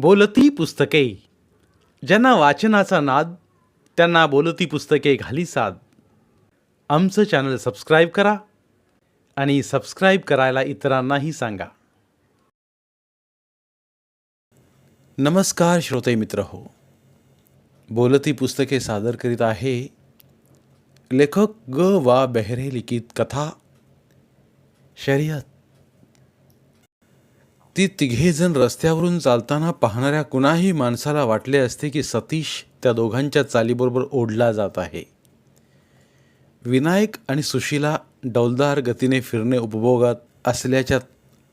बोलती पुस्तके. ज्यांना वाचनाचा नाद त्यांना बोलती पुस्तके घाली साद. आमचं चॅनल सबस्क्राईब करा आणि सबस्क्राईब करायला इतरांनाही सांगा. नमस्कार श्रोते मित्र हो. बोलती पुस्तके सादर करीत आहे लेखक ग. वा. बेहरे लिखित कथा शर्यत. ती तिघेजण रस्त्यावरून चालताना पाहणाऱ्या कुणाही माणसाला वाटले असते की सतीश त्या दोघांच्या चालीबरोबर ओढला जात आहे. विनायक आणि सुशीला डौलदार गतीने फिरणे उपभोगात असल्याच्या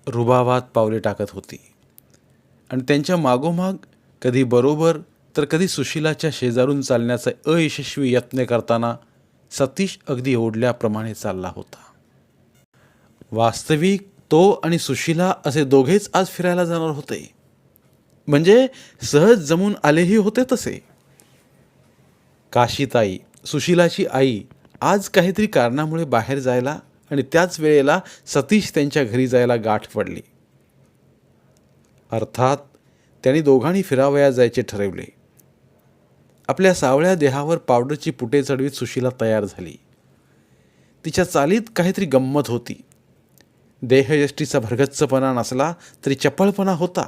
रुबावात पावले टाकत होती. आणि त्यांच्या मागोमाग कधी बरोबर तर कधी सुशीलाच्या शेजारून चालण्याचा अयशस्वी यत्न करताना सतीश अगदी ओढल्याप्रमाणे चालला होता. वास्तविक तो आणि सुशीला असे दोघेच आज फिरायला जाणार होते. म्हणजे सहज जमून आलेही होते तसे. काशीताई सुशीलाची आई आज काहीतरी कारणामुळे बाहेर जायला आणि त्याच वेळेला सतीश त्यांच्या घरी जायला गाठ पडली. अर्थात त्यांनी दोघांनी फिरावया जायचे ठरवले. आपल्या सावळ्या देहावर पावडरची पुटे चढवीत सुशीला तयार झाली. तिच्या चालीत काहीतरी गंमत होती. देहयष्टीचा भरगच्चपणा नसला तरी चपळपणा होता.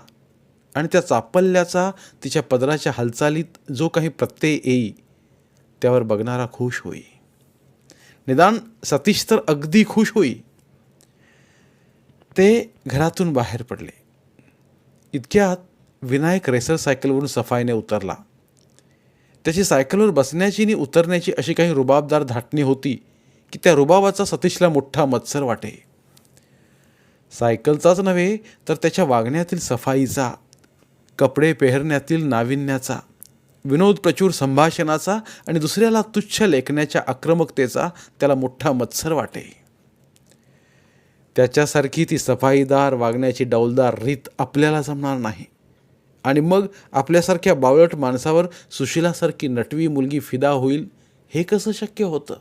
आणि त्या चापल्याचा तिच्या पदराच्या हालचालीत जो काही प्रत्यय येई त्यावर बघणारा खुश होई. निदान सतीश तर अगदी खुश होई. ते घरातून बाहेर पडले. इतक्यात विनायक रेसर सायकलवरून सफाईने उतरला. त्याची सायकलवर बसण्याची आणि उतरण्याची अशी काही रुबाबदार धाटणी होती की त्या रुबाबाचा सतीशला मोठा मत्सर वाटे. सायकलचाच नव्हे तर त्याच्या वागण्यातील सफाईचा कपडे पेहरण्यातील नाविन्याचा विनोद प्रचूर संभाषणाचा आणि दुसऱ्याला तुच्छ लेखण्याच्या आक्रमकतेचा त्याला मोठा मत्सर वाटे. त्याच्यासारखी ती सफाईदार वागण्याची डौलदार रीत आपल्याला जमणार नाही. आणि मग आपल्यासारख्या बावळट माणसावर सुशिलासारखी नटवी मुलगी फिदा होईल हे कसं शक्य होतं?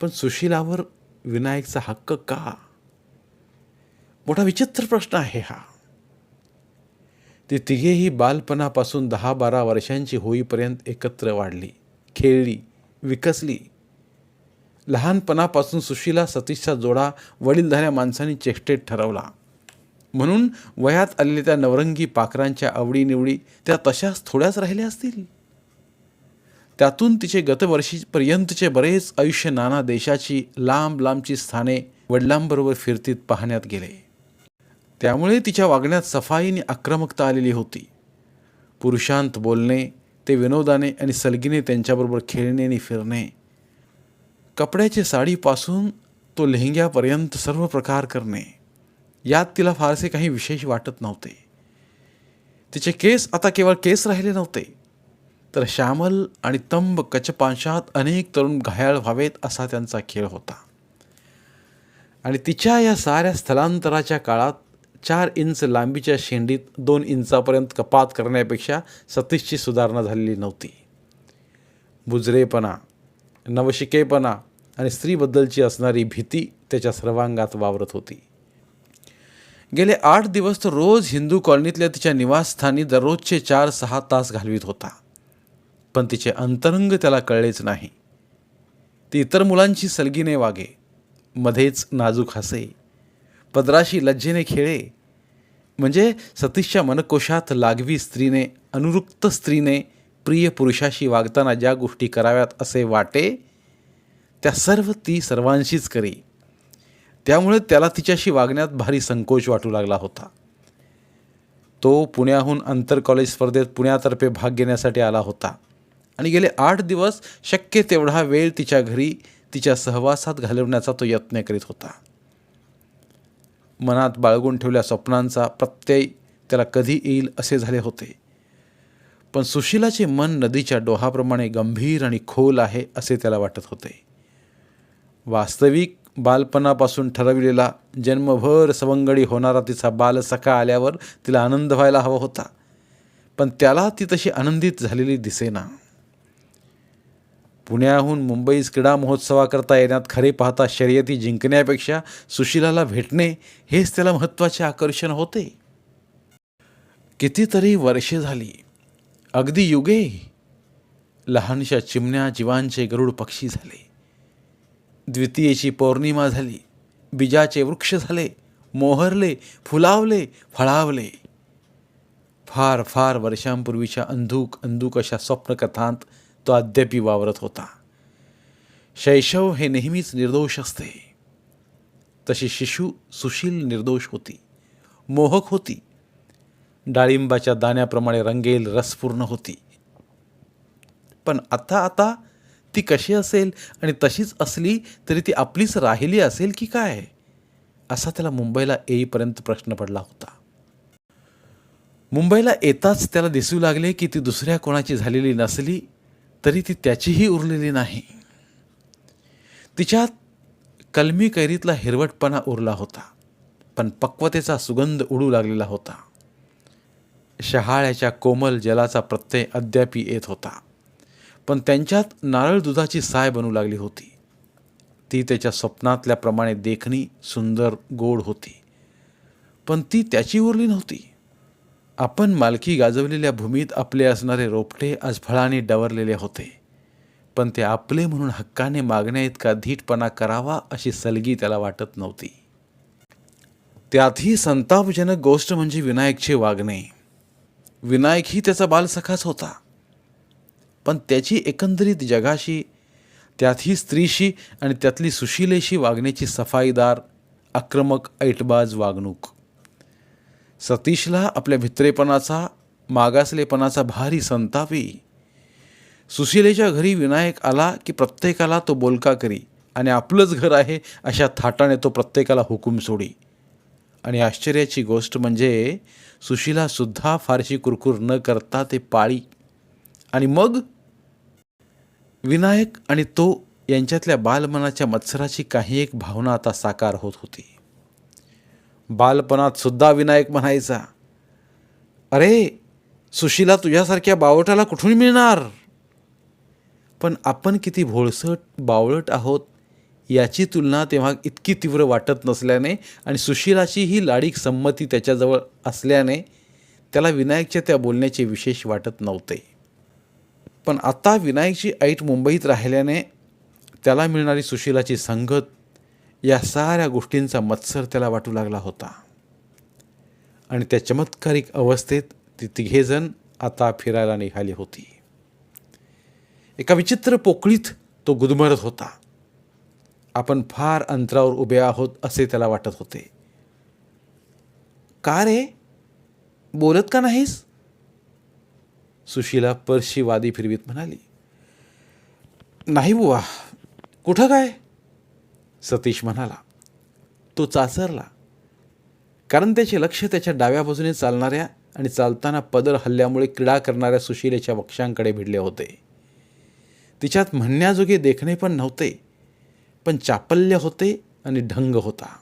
पण सुशिलावर विनायकचा हक्क का? मोठा विचित्र प्रश्न आहे हा. ती तिघेही बालपणापासून दहा बारा वर्षांची होईपर्यंत एकत्र वाढली खेळली विकसली. लहानपणापासून सुशीला सतीशचा जोडा वडीलधाऱ्या माणसांनी चेष्टेत ठरवला. म्हणून वयात आलेल्या त्या नवरंगी पाखरांच्या आवडीनिवडी त्या तशाच थोड्याच राहिल्या असतील? त्यातून तिचे गतवर्षीपर्यंतचे बरेच आयुष्य नाना देशाची लांब लांबची स्थाने वडिलांबरोबर फिरतीत पाहण्यात गेले. त्यामुळे तिच्या वागण्यात सफाईने आक्रमकता आलेली होती. पुरुषांत बोलणे ते विनोदाने आणि सलगीने त्यांच्याबरोबर खेळणे आणि फिरणे. कपड्याचे साडीपासून तो लेहंग्यापर्यंत सर्व प्रकार करणे. यात तिला फारसे काही विशेष वाटत नव्हते. तिचे केस आता केवळ केस राहिले नव्हते तर श्यामल आणि तंब कचपांशात अनेक तरुण घायाळ व्हावेत असा त्यांचा खेळ होता. आणि तिच्या या साऱ्या स्थलांतराच्या काळात चार इंच लांबीच्या शेंडीत दोन इंचापर्यंत कपात करण्यापेक्षा सतीशची सुधारणा झालेली नव्हती. बुजरेपणा नवशिकेपणा आणि स्त्रीबद्दलची असणारी भीती त्याच्या सर्वांगात वावरत होती. गेले आठ दिवस तो रोज हिंदू कॉलनीतल्या तिच्या निवासस्थानी दररोजचे चार सहा तास घालवित होता. पण तिचे अंतरंग त्याला कळलेच नाही. ती इतर मुलांची सलगीने वागे मध्येच नाजूक हसे. पदराशी लज्जेने खेळे. म्हणजे सतीशच्या मनकोशात लागवी स्त्रीने अनुरुक्त स्त्रीने प्रिय पुरुषाशी वागताना ज्या गोष्टी कराव्यात असे वाटे त्या सर्व ती सर्वांशीच करी. त्यामुळे त्याला तिच्याशी वागण्यात भारी संकोच वाटू लागला होता. तो पुण्याहून आंतर कॉलेज स्पर्धेत पुण्यातर्फे भाग घेण्यासाठी आला होता. आणि गेले आठ दिवस शक्य तेवढा वेळ तिच्या घरी तिच्या सहवासात घालवण्याचा तो यत्न करीत होता. मनात बाळगून ठेवल्या स्वप्नांचा प्रत्यय त्याला कधी येईल असे झाले होते. पण सुशीलाचे मन नदीच्या डोहाप्रमाणे गंभीर आणि खोल आहे असे त्याला वाटत होते. वास्तविक बालपणापासून ठरविलेला जन्मभर सवंगडी होणारा तिचा बालसखा आल्यावर तिला आनंद व्हायला हवा होता. पण त्याला ती तशी आनंदित झालेली दिसेना. पुण्याहून मुंबईस क्रीडा महोत्सवाकरता येण्यात खरे पाहता शर्यती जिंकण्यापेक्षा सुशिलाला भेटणे हेच त्याला महत्त्वाचे आकर्षण होते. कितीतरी वर्षे झाली. अगदी युगे लहानशा चिमण्या जीवांचे गरुड पक्षी झाले. द्वितीयेची पौर्णिमा झाली. बीजाचे वृक्ष झाले. मोहरले फुलावले फळावले. फार फार वर्षांपूर्वीच्या अंधूक अंधूक अशा स्वप्नकथांत तो अद्यापी वावरत होता. शैशव हे नेहमीच निर्दोष असते. तशी शिशु सुशील निर्दोष होती. मोहक होती. डाळिंबाच्या दाण्याप्रमाणे रंगेल रसपूर्ण होती. पण आता आता ती कशी असेल आणि तशीच असली तरी ती आपलीच राहिली असेल की काय? असा त्याला मुंबईला येईपर्यंत प्रश्न पडला होता. मुंबईला येताच त्याला दिसू लागले की ती दुसऱ्या कोणाची झालेली नसली तरी ती त्याचीही उरलेली नाही. तिच्यात कलमी कैरीतला हिरवटपणा उरला होता पण पक्वतेचा सुगंध उडू लागलेला होता. शहाळ्याच्या कोमल जलाचा प्रत्यय अद्यापी येत होता पण त्यांच्यात नारळ दुधाची साय बनू लागली होती. ती त्याच्या स्वप्नातल्याप्रमाणे देखणी सुंदर गोड होती पण ती त्याची उरली नव्हती. आपण मालकी गाजवलेल्या भूमीत आपले असणारे रोपटे आज फळाने डवरलेले होते. पण ते आपले म्हणून हक्काने मागण्या इतका धीटपणा करावा अशी सलगी त्याला वाटत नव्हती. त्यातही संतापजनक गोष्ट म्हणजे विनायकचे वागणे. विनायकही त्याचा बालसखाच होता. पण त्याची एकंदरीत जगाशी त्यातही स्त्रीशी आणि त्यातली सुशीलेशी वागण्याची सफाईदार आक्रमक ऐटबाज वागणूक. सतीशला आपल्या भित्रेपणाचा मागासलेपणाचा भारी संतापी सुशीलेच्या घरी विनायक आला की प्रत्येकाला तो बोलका करी आणि आपलंच घर आहे अशा थाटाने तो प्रत्येकाला हुकूम सोडी. आणि आश्चर्याची गोष्ट म्हणजे सुशीलासुद्धा फारशी कुरकुर न करता ते पाळी. आणि मग? विनायक आणि तो यांच्यातल्या बालमनाच्या मत्सराची काही एक भावना आता साकार होत होती. बालपणात सुद्धा विनायक म्हणायचा अरे सुशीला तुझ्यासारख्या बावटाला कुठून मिळणार? पण आपण किती भोळसट बावळट आहोत याची तुलना तेव्हा इतकी तीव्र वाटत नसल्याने आणि सुशीलाची ही लाडीक संमती त्याच्याजवळ असल्याने त्याला विनायकच्या त्या बोलण्याचे विशेष वाटत नव्हते. पण आता विनायकची ऐट मुंबईत राहिल्याने त्याला मिळणारी सुशीलाची संगत या साऱ्या गोष्टींचा मत्सर त्याला वाटू लागला होता. आणि त्या चमत्कारिक अवस्थेत ती तिघेजण आता फिरायला निघाली होती. एका विचित्र पोकळीत तो गुदमरत होता. आपण फार अंतरावर उभे आहोत असे त्याला वाटत होते. का रे? बोलत का नाहीस? सुशीला परशी वादी फिरवीत म्हणाली. नाही बुवा. कुठं काय? सतीश म्हणाला तो चाचरला. कारण त्याचे लक्ष त्याच्या डाव्या बाजूने चालणाऱ्या आणि चालताना पदर हल्ल्यामुळे क्रीडा करणाऱ्या सुशीलेच्या वक्षांकडे भिडले होते. तिच्यात म्हणण्याजोगे देखणे पण नव्हते पण चापल्य होते आणि ढंग होता.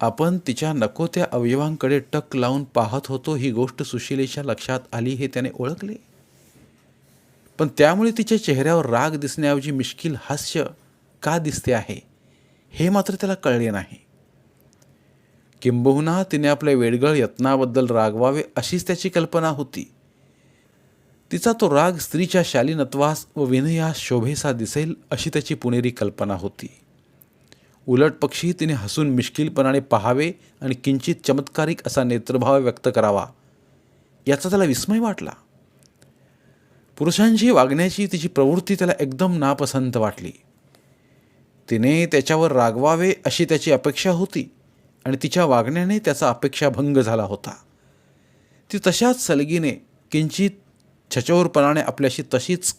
आपण तिच्या नको त्या अवयवांकडे टक लावून पाहत होतो ही गोष्ट सुशीलेच्या लक्षात आली हे त्याने ओळखले. पण त्यामुळे तिच्या चेहऱ्यावर राग दिसण्याऐवजी मिश्किल हास्य का दिसते आहे हे मात्र त्याला कळले नाही. किंबहुना तिने आपल्या वेडगळ यत्नाबद्दल रागवावे अशीच त्याची कल्पना होती. तिचा तो राग स्त्रीच्या शालीनत्वास व विनयास शोभेसा दिसेल अशी त्याची पुणेरी कल्पना होती. उलट पक्षी तिने हसून मिश्किलपणाने पाहावे आणि किंचित चमत्कारिक असा नेत्रभाव व्यक्त करावा याचा त्याला विस्मय वाटला. पुरुषांशी वागण्याची तिची प्रवृत्ती त्याला एकदम नापसंत वाटली. तिने त्याच्यावर रागवावे अशी त्याची अपेक्षा होती आणि तिच्या वागण्याने त्याचा अपेक्षाभंग झाला होता. ती तशाच सलगीने किंचित छचोरपणाने आपल्याशी तशीच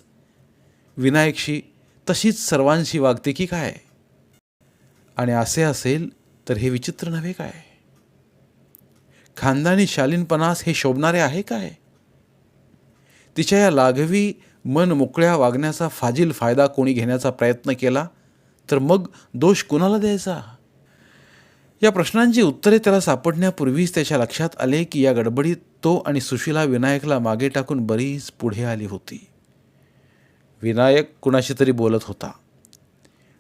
विनायकशी तशीच सर्वांशी वागते की काय? आणि असे असेल तर हे विचित्र नव्हे काय? खानदानी शालीनपणास हे शोभणारे आहे काय? तिच्या या लाघवी मन मोकळ्या वागण्याचा फाजील फायदा कोणी घेण्याचा प्रयत्न केला तर मग दोष कुणाला द्यायचा? या प्रश्नांची उत्तरे त्याला सापडण्यापूर्वीच त्याच्या लक्षात आले की या गडबडीत तो आणि सुशीला विनायकला मागे टाकून बरीच पुढे आली होती. विनायक कुणाशी तरी बोलत होता.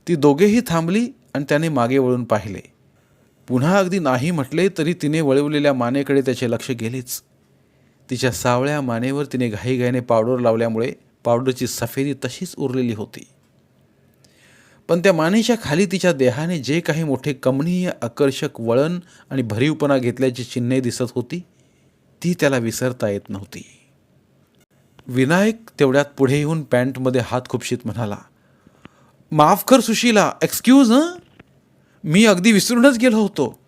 ती दोघेही थांबली आणि त्याने मागे वळून पाहिले. पुन्हा अगदी नाही म्हटले तरी तिने वळवलेल्या मानेकडे त्याचे लक्ष गेलेच. तिच्या सावळ्या मानेवर तिने घाईघाईने पावडर लावल्यामुळे पावडरची सफेदी तशीच उरलेली होती. पण त्या मानेच्या खाली तिच्या देहाने जे काही मोठे कमनीय आकर्षक वळण आणि भरीवपणा घेतल्याची चिन्हे दिसत होती ती त्याला विसरता येत नव्हती. विनायक तेवढ्यात पुढे येऊन पॅन्टमध्ये हात खुपशीत म्हणाला माफ कर सुशीला एक्सक्यूज हं? मी अगदी विसरूनच गेलो होतो.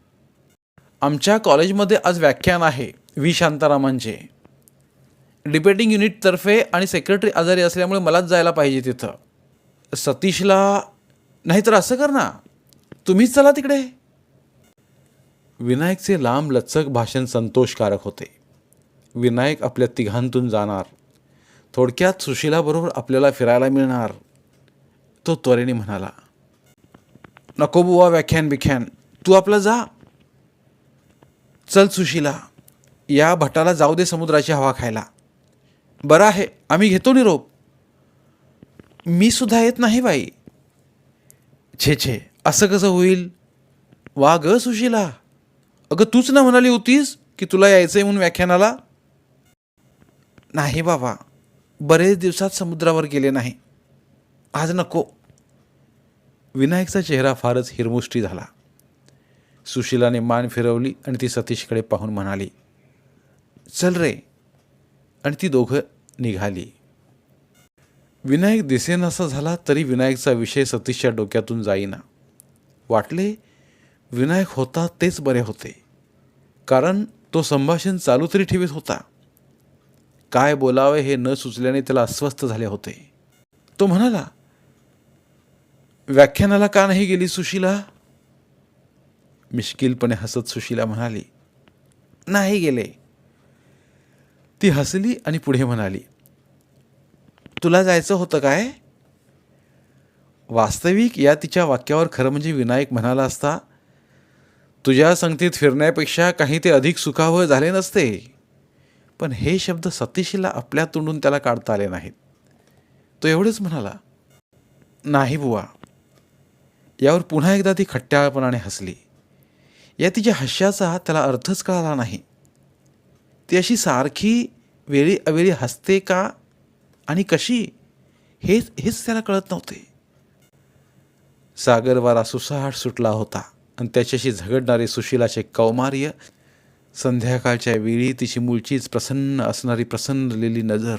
आमच्या कॉलेजमध्ये आज व्याख्यान आहे व्ही. शांतारामांचे. डिबेटिंग युनिटतर्फे आणि सेक्रेटरी आजारी असल्यामुळे मलाच जायला पाहिजे तिथं. सतीशला नाहीतर असं कर ना. तुम्हीच चला तिकडे. विनायकचे लांब लचक भाषण संतोषकारक होते. विनायक आपल्या तिघांतून जाणार. थोडक्यात सुशिलाबरोबर आपल्याला फिरायला मिळणार. तो त्वरेने म्हणाला नको बुवा व्याख्यान बिख्यान. तू आपलं जा. चल सुशीला. या भटाला जाऊ दे समुद्राची हवा खायला. बरं आहे. आम्ही घेतो निरोप. मी सुद्धा येत नाही बाई. छे छे. असं कसं होईल? वा ग सुशीला. अगं तूच ना म्हणाली होतीस की तुला यायचंय म्हणून व्याख्यानाला? नाही बाबा. बरेच दिवसात समुद्रावर गेले नाही. आज नको. विनायकचा चेहरा फारच हिरमुष्टी झाला. सुशिलाने मान फिरवली आणि ती सतीशकडे पाहून म्हणाली चल रे. आणि ती दोघं निघाली. विनायक दिसेनासा झाला तरी विनायकचा विषय सतीशच्या डोक्यातून जाईना. वाटले विनायक होता तेच बरे होते. कारण तो संभाषण चालू तरी ठेवीत होता. काय बोलावे हे न सुचल्याने त्याला अस्वस्थ झाले होते. तो म्हणाला व्याख्यानाला का नाही गेली सुशीला? मिश्किलपणे हसत सुशीला म्हणाली नाही गेले. ती हसली आणि पुढे म्हणाली तुला जायचं होतं काय? वास्तविक या तिच्या वाक्यावर खरं म्हणजे विनायक म्हणाला असता तुझ्या संगतीत फिरण्यापेक्षा काही ते अधिक सुखावं झाले नसते. पण हे शब्द सतीशीला आपल्या तोंडून त्याला काढता आले नाहीत. तो एवढंच म्हणाला नाही बुवा. यावर पुन्हा एकदा ती खट्ट्याळपणाने हसली. या तिच्या हास्याचा त्याला अर्थच कळाला नाही. ती अशी सारखी वेळी अवेळी हसते का? आणि कशी? हेच हेच त्याला कळत नव्हते. सागरवारा सुसाहाट सुटला होता आणि त्याच्याशी झगडणारे सुशीलाचे कौमार्य संध्याकाळच्या वेळी तिची मुलचीच प्रसन्न असणारी प्रसन्नलेली नजर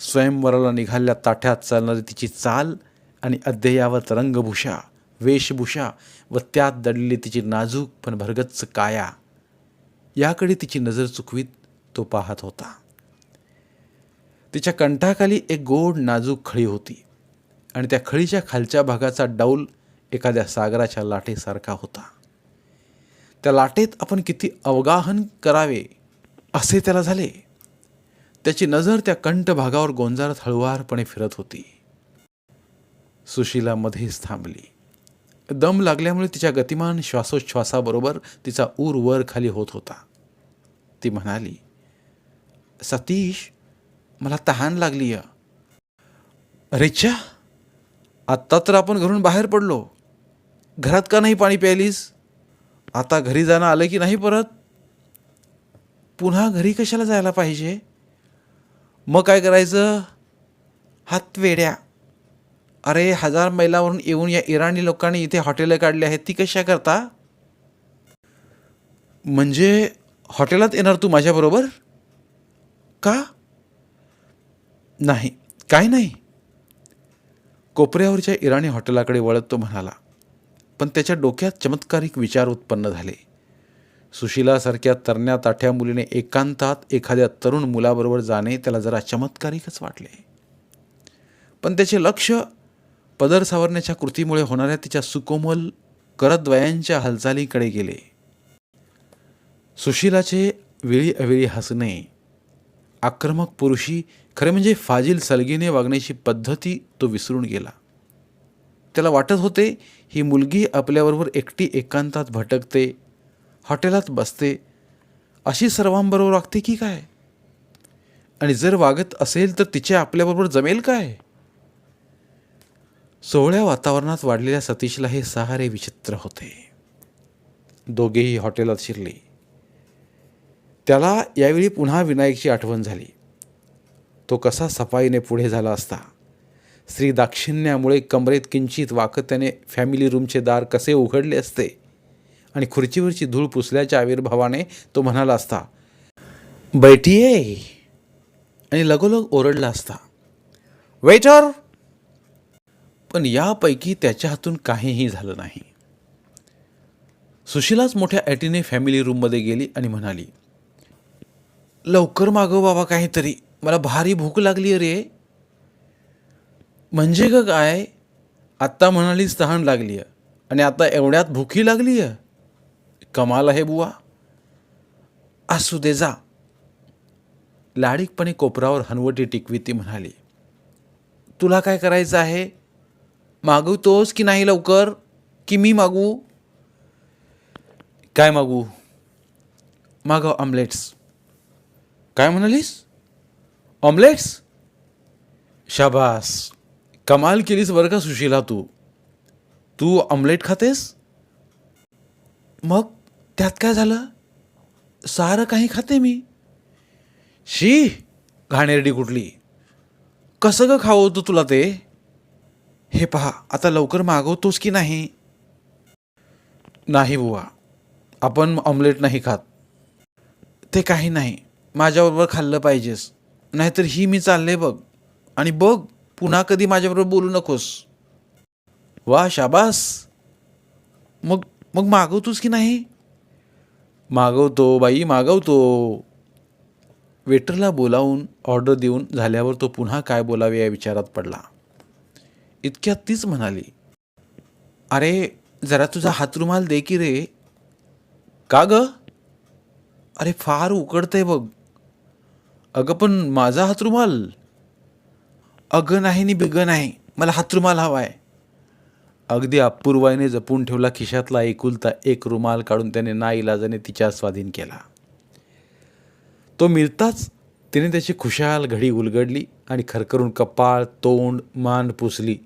स्वयंवराला निघाल्या ताठ्यात चालणारी तिची चाल आणि अद्ययावत रंगभूषा वेशभूषा व त्यात दडलेली तिची नाजूक पण भरगच्च काया याकडे तिची नजर चुकवीत तो पाहत होता. तिच्या कंठाखाली एक गोड नाजूक खळी होती आणि त्या खळीच्या खालच्या भागाचा डौल एखाद्या सागराच्या लाटेसारखा होता. त्या लाटेत आपण किती अवगाहन करावे असे त्याला झाले. त्याची नजर त्या कंठ भागावर गोंजारत हळुवारपणे फिरत होती. सुशीला मध्येच थांबली. दम लागल्यामुळे तिच्या गतिमान श्वासोच्छ्वासाबरोबर तिचा ऊर वर खाली होत होता. ती म्हणाली सतीश मला तहान लागली अरेच्छा आत्ता तर आपण घरून बाहेर पडलो. घरात का नाही पाणी प्यायलीस? आता घरी जाणं आलं की नाही परत? पुन्हा घरी कशाला जायला पाहिजे? मग काय करायचं? हात वेड्या. अरे हजार मैलावरून येऊन या इराणी लोकांनी इथे हॉटेलं काढली आहेत ती कशा करता? म्हणजे हॉटेलात येणार तू माझ्याबरोबर? का? नाही. काय नाही. कोपऱ्यावरच्या इराणी हॉटेलाकडे वळत तो म्हणाला पण त्याच्या डोक्यात चमत्कारिक विचार उत्पन्न झाले. सुशिलासारख्या तरण्या ताठ्या मुलीने एकांतात एखाद्या तरुण मुलाबरोबर जाणे त्याला जरा चमत्कारिकच वाटले. पण त्याचे लक्ष पदर सावरण्याच्या कृतीमुळे होणाऱ्या तिच्या सुकोमल करद्वयांच्या हालचालीकडे गेले. सुशिलाचे वेळी अवेळी हसणे आक्रमक पुरुषी खरे म्हणजे फाजील सलगीने वागण्याची पद्धती तो विसरून गेला. त्याला वाटत होते ही मुलगी आपल्याबरोबर एकटी एकांतात भटकते हॉटेलात बसते अशी सर्वांबरोबर वागते की काय? आणि जर वागत असेल तर तिचे आपल्याबरोबर जमेल काय? सोहळ्या वातावरणात वाढलेल्या सतीशला हे सहारे विचित्र होते. दोघेही हॉटेलात शिरले. त्याला यावेळी पुन्हा विनायकची आठवण झाली. तो कसा सफाईने पुढे झाला असता? स्त्री दाक्षिण्यामुळे कमरेत किंचित वाकत्याने फॅमिली रूमचे दार कसे उघडले असते? आणि खुर्चीवरची धूळ पुसल्याच्या आविर्भावाने तो म्हणाला असता बैठीये. आणि लगोलग ओरडला असता वेटर. पण यापैकी त्याच्या हातून काहीही झालं नाही. सुशीलाच मोठ्या ॲटीने फॅमिली रूममध्ये गेली आणि म्हणाली लवकर मागव बाबा काहीतरी. मला भारी भूक लागली रे. म्हणजे ग काय? आत्ता म्हणालीच तहान लागली आहे आणि आता एवढ्यात भूकी लागली आहे कमाल आहे बुवा. असू दे जा. लाडीकपणे कोपरावर हनवटी टिकवी ती म्हणाली तुला काय करायचं आहे? मागवतोस की नाही लवकर? की मी मागू काय मागू मागव आमलेट्स काय म्हणालीस? ऑमलेट्स शाबास कमाल केलीस बरं का सुशीला तू तू ऑमलेट खातेस मग त्यात काय झालं सारं काही खाते मी शी घाणेरडी कुठली कसं ग खावतो तुला ते हे पहा आता लवकर मागवतोस की नाही नाही बुवा आपण ऑमलेट नाही खात ते काही नाही माझ्याबरोबर खाल्लं पाहिजेस नाहीतर ही मी चालले बघ. आणि बघ पुन्हा कधी माझ्याबरोबर बोलू नकोस. वा शाबास. मग मग मागवतोस की नाही? मागवतो बाई मागवतो. वेटरला बोलावून ऑर्डर देऊन झाल्यावर तो पुन्हा काय बोलावे या विचारात पडला. इतक्यात तीच म्हणाली अरे जरा तुझा हातरुमाल दे की रे. का ग? अरे फार उकडतंय बघ. अगं पण माझा हातरुमाल. अगं नाही नि बिगं नाही मला हातरुमाल आहे अगदी अपूर्वाईने जपून ठेवला खिशातला एकुलता एक रुमाल काढून त्याने नाईलाजाने तिच्या स्वाधीन केला. तो मिळताच तिने त्याची खुशाल घडी उलगडली आणि खरखरून कपाळ तोंड मान पुसली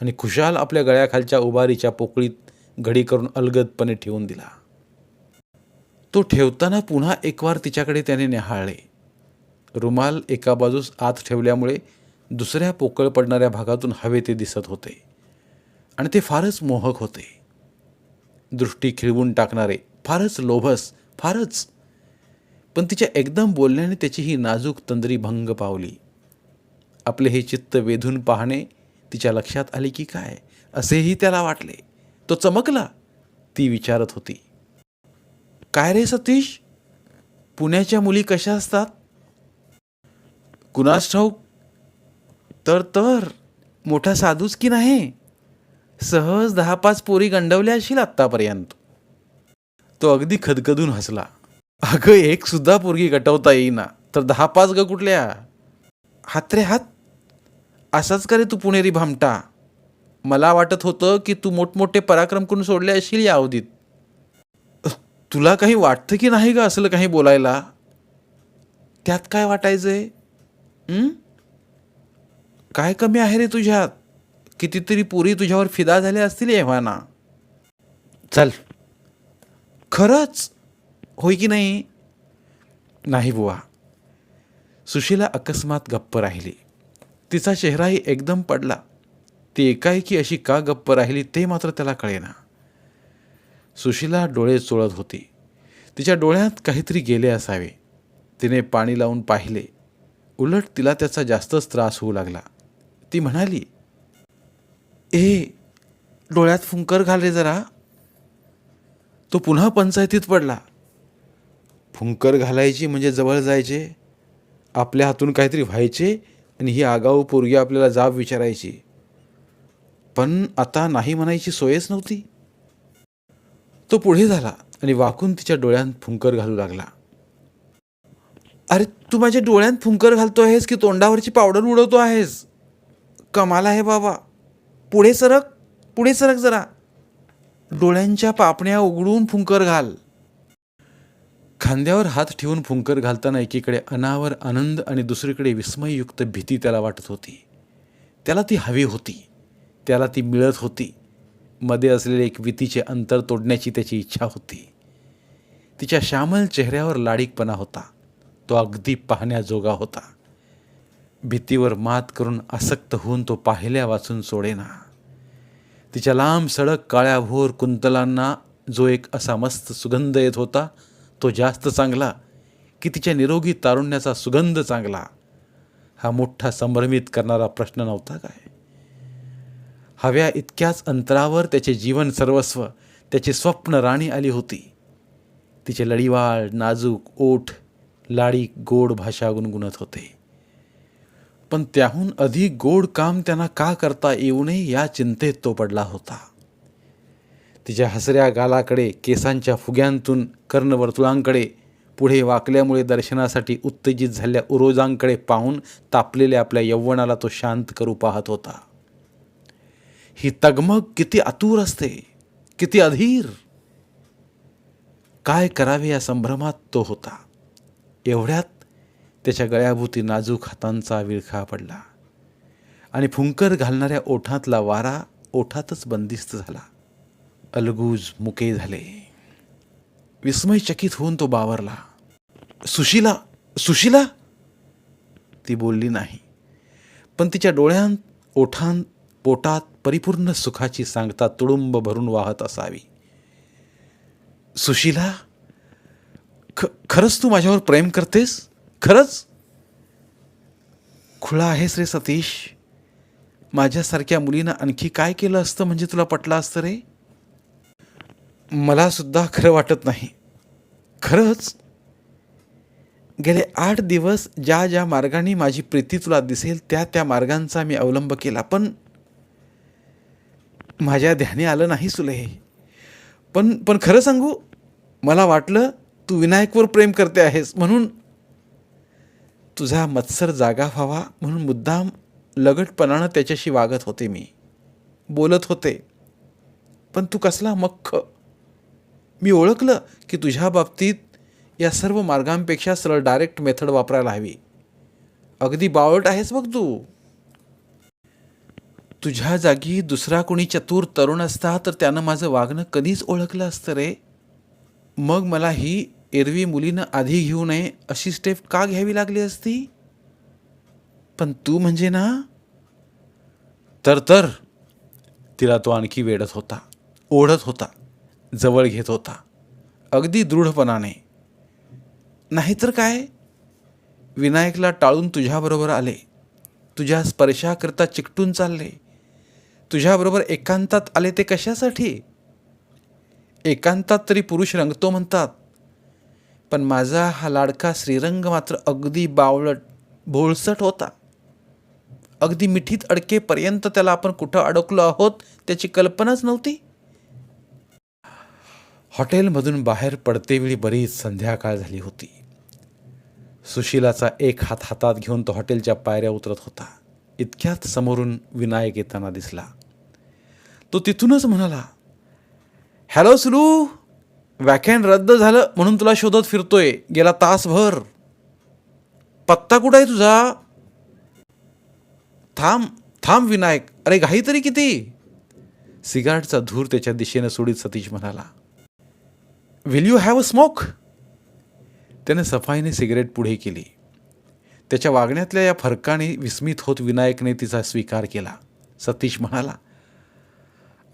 आणि खुशाल आपल्या गळ्याखालच्या उभारीच्या पोकळीत घडी करून अलगदपणे ठेवून दिला. तो ठेवताना पुन्हा एकवार तिच्याकडे त्याने निहाळले. रुमाल एका बाजूस आत ठेवल्यामुळे दुसऱ्या पोकळ पडणाऱ्या भागातून हवे ते दिसत होते. आणि ते फारच मोहक होते. दृष्टी खिळवून टाकणारे फारच लोभस फारच. पण तिच्या एकदम बोलण्याने त्याची ही नाजूक तंद्री भंग पावली. आपले हे चित्त वेधून पाहणे तिच्या लक्षात आले की काय? असेही त्याला वाटले. तो चमकला. ती विचारत होती. काय रे सतीश? पुण्याच्या मुली कशा असतात? कुणास ठाऊक? तर तर. मोठा साधूच की नाही? सहज दहा पाच पोरी गंडवल्या असशील आत्तापर्यंत. तो अगदी खदखदून हसला. अगं एक सुद्धा पोरगी गटवता येईना. तर दहा पाच ग कुठल्या? हात रे हात. असाच का रे तू पुणेरी भामटा. मला वाटत होतं की तू मोठमोठे पराक्रम करून सोडले असशील या अवधीत. तुला काही वाटतं की नाही ग असलं काही बोलायला? त्यात काय वाटायचंय? काय कमी आहे रे तुझ्यात? कितीतरी पोरी तुझ्यावर फिदा झाल्या असतील एव्हाना चल. खरंच? होय की नाही? नाही बुवा. सुशीला अकस्मात गप्प राहिली. तिचा चेहराही एकदम पडला. ती एकाएकी अशी का गप्प राहिली ते मात्र त्याला कळेना. सुशीला डोळे चोळत होती. तिच्या डोळ्यात काहीतरी गेले असावे. तिने पाणी लावून पाहिले. उलट तिला त्याचा जास्तच त्रास होऊ लागला. ती म्हणाली ए डोळ्यात फुंकर घाल रे जरा. तो पुन्हा पंचायतीत पडला. फुंकर घालायची म्हणजे जवळ जायचे आपल्या हातून काहीतरी व्हायचे आणि ही आगाऊ पोरगी आपल्याला जाब विचारायची. पण आता नाही म्हणायची सोयच नव्हती. तो पुढे झाला आणि वाकून तिच्या डोळ्यात फुंकर घालू लागला. अरे तू माझ्या डोळ्यात फुंकर घालतो आहेस की तोंडावरची पावडर उडवतो आहेस? कमाल आहे बाबा. पुढे सरक पुढे सरक जरा. डोळ्यांच्या पापण्या उघडून फुंकर घाल. खांद्यावर हात ठेवून फुंकर घालताना एकीकडे अनावर आनंद आणि दुसरीकडे विस्मययुक्त भीती त्याला वाटत होती. त्याला ती हवी होती. त्याला ती मिळत होती. मध्ये असलेले एक भीतीचे अंतर तोडण्याची त्याची इच्छा होती. तिच्या श्यामल चेहऱ्यावर लाडीकपणा होता. तो अगदी पाहण्याजोगा होता. भीतीवर मात करून आसक्त होऊन तो पाहिल्या वाचून सोडेना. तिच्या लांब सडक काळ्याभोर कुंतलांना जो एक असा मस्त सुगंध येत होता तो जास्त चांगला की तिच्या निरोगी तारुण्याचा सुगंध चांगला. हा मोठा संभ्रमित करणारा प्रश्न नव्हता काय? हव्या इतक्याच अंतरावर त्याचे जीवन सर्वस्व त्याची स्वप्न राणी आली होती. तिचे लढीवाळ नाजूक ओठ लाडी गोड भाषा गुणगुणत होते. पण त्याहून अधिक गोड काम त्यांना का करता येऊ नये या चिंतेत तो पडला होता. तिच्या हसऱ्या गालाकडे केसांच्या फुग्यांतून कर्णवर्तुळांकडे पुढे वाकल्यामुळे दर्शनासाठी उत्तेजित झालेल्या उरोजांकडे पाहून तापलेल्या आपल्या यौवनाला तो शांत करू पाहत होता. ही तगमग किती आतूर असते किती अधीर. काय करावे या संभ्रमात तो होता. एवढ्यात त्याच्या गळ्याभोवती नाजूक हातांचा विळखा पडला आणि फुंकर घालणाऱ्या ओठातला वारा ओठातच बंदिस्त झाला. अलगूज मुके झाले. विस्मयचकित होऊन तो बावरला. सुशिला सुशिला? ती बोलली नाही. पण तिच्या डोळ्यांत ओठांत पोटात परिपूर्ण सुखाची सांगता तुडुंब भरून वाहत असावी. सुशिला? ख खरंच तू माझ्यावर प्रेम करतेस? खरंच? खुळा आहेस रे सतीश. माझ्यासारख्या मुलीनं आणखी काय केलं असतं म्हणजे तुला पटलं असतं रे? मला सुद्धा खरं वाटत नाही. खरंच? गेले आठ दिवस ज्या ज्या मार्गाने माझी प्रीती तुला दिसेल त्या त्या मार्गांचा मी अवलंब केला. पण माझ्या ध्याने आलं नाही सुले पण पण खरं सांगू मला वाटलं तू विनायकवर प्रेम करते आहेस म्हणून तुझा मत्सर जागा व्हावा म्हणून मुद्दाम लगटपणानं त्याच्याशी वागत होते मी. बोलत होते. पण तू कसला मख्ख. मी ओळखलं की तुझ्या बाबतीत या सर्व मार्गांपेक्षा सरळ डायरेक्ट मेथड वापरायला हवी. अगदी बावट आहेस बघ तू. तुझ्या जागी दुसरा कोणी चतुर तरुण असता तर त्यानं माझं वागणं कधीच ओळखलं असतं रे. मग मला ही एरवी मुलीनं आधी घेऊ नये अशी स्टेप का घ्यावी लागली असती? पण तू म्हणजे ना? तर तर. तिला तो आणखी वेढत होता ओढत होता जवळ घेत होता अगदी दृढपणाने. नाहीतर काय? विनायकला टाळून तुझ्याबरोबर आले. तुझ्या स्पर्शाकरता चिकटून चालले. तुझ्याबरोबर एकांतात आले ते कशासाठी? एकांतात तरी पुरुष रंगतो म्हणतात. पण माझा हा लाडका श्रीरंग मात्र अगदी बावळट भोळसट होता. अगदी मिठीत अडकेपर्यंत त्याला आपण कुठं अडकलो आहोत त्याची कल्पनाच नव्हती. हॉटेलमधून बाहेर पडतेवेळी बरीच संध्याकाळ झाली होती. सुशीलाचा एक हात हातात घेऊन तो हॉटेलच्या पायऱ्या उतरत होता. इतक्यात समोरून विनायक येताना दिसला. तो तिथूनच म्हणाला हॅलो सुलू व्याख्यान रद्द झालं म्हणून तुला शोधत फिरतोय. गेला तासभर. पत्ता कुठं आहे तुझा? थांब थांब विनायक. अरे घाई तरी किती? सिगारेटचा धूर त्याच्या दिशेनं सोडीत सतीश म्हणाला. Will you have a smoke त्याने सफाईने सिगरेट पुढे केली. त्याच्या वागण्यातल्या या फरकाने विस्मित होत विनायकने तिचा स्वीकार केला. सतीश म्हणाला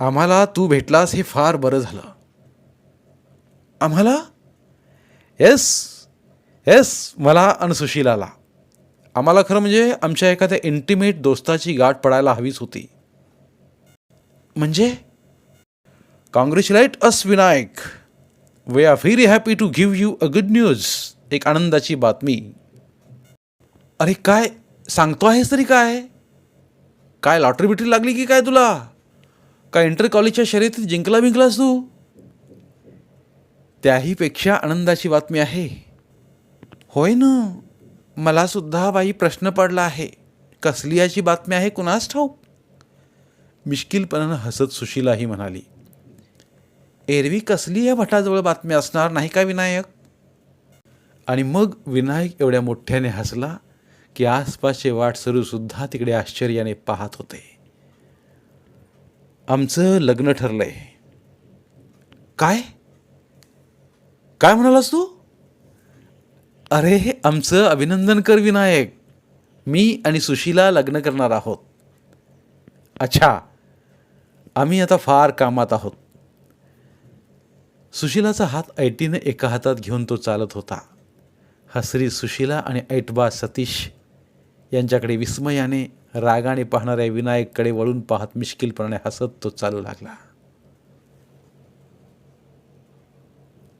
आम्हाला तू भेटलास हे फार बरं झालं. आम्हाला? येस येस मला आणि सुशीलाला. आम्हाला खरं म्हणजे आमच्या एखाद्या इंटिमेट दोस्ताची गाठ पडायला हवीच होती. म्हणजे? Congratulate us Vinayak we are very happy to give you a good news एक आनंदाची बातमी. अरे काय? सांगतो आहेस तरी काय? काय लॉटरी बिटरी लागली की काय तुला? काय इंटर कॉलेजच्या शर्यतीत जिंकला बिंकलास तू? त्याहीपेक्षा आनंदाची बातमी आहे. होय ना? मला सुद्धा बाई प्रश्न पडला आहे. कसली याची बातमी आहे कुणास ठाऊक? मिश्किलपणानं हसत सुशीलाही म्हणाली एरवी कसली या भटाजवळ बातमी असणार नाही का विनायक? आणि मग विनायक एवढ्या मोठ्याने हसला की आसपासचे वाटसरूसुद्धा तिकडे आश्चर्याने पाहत होते. आमचं लग्न ठरलंय. काय? काय म्हणालास तू? अरे हे आमचं अभिनंदन कर विनायक. मी आणि सुशीला लग्न करणार आहोत. अच्छा. आम्ही आता फार कामात आहोत. सुशीलाचा हात ऐटीने एका हातात घेऊन तो चालत होता. हसरी सुशीला आणि ऐटबा सतीश यांच्याकडे विस्मयाने रागाने पाहणाऱ्या विनायककडे वळून पाहत मिश्किलपणाने हसत तो चालू लागला.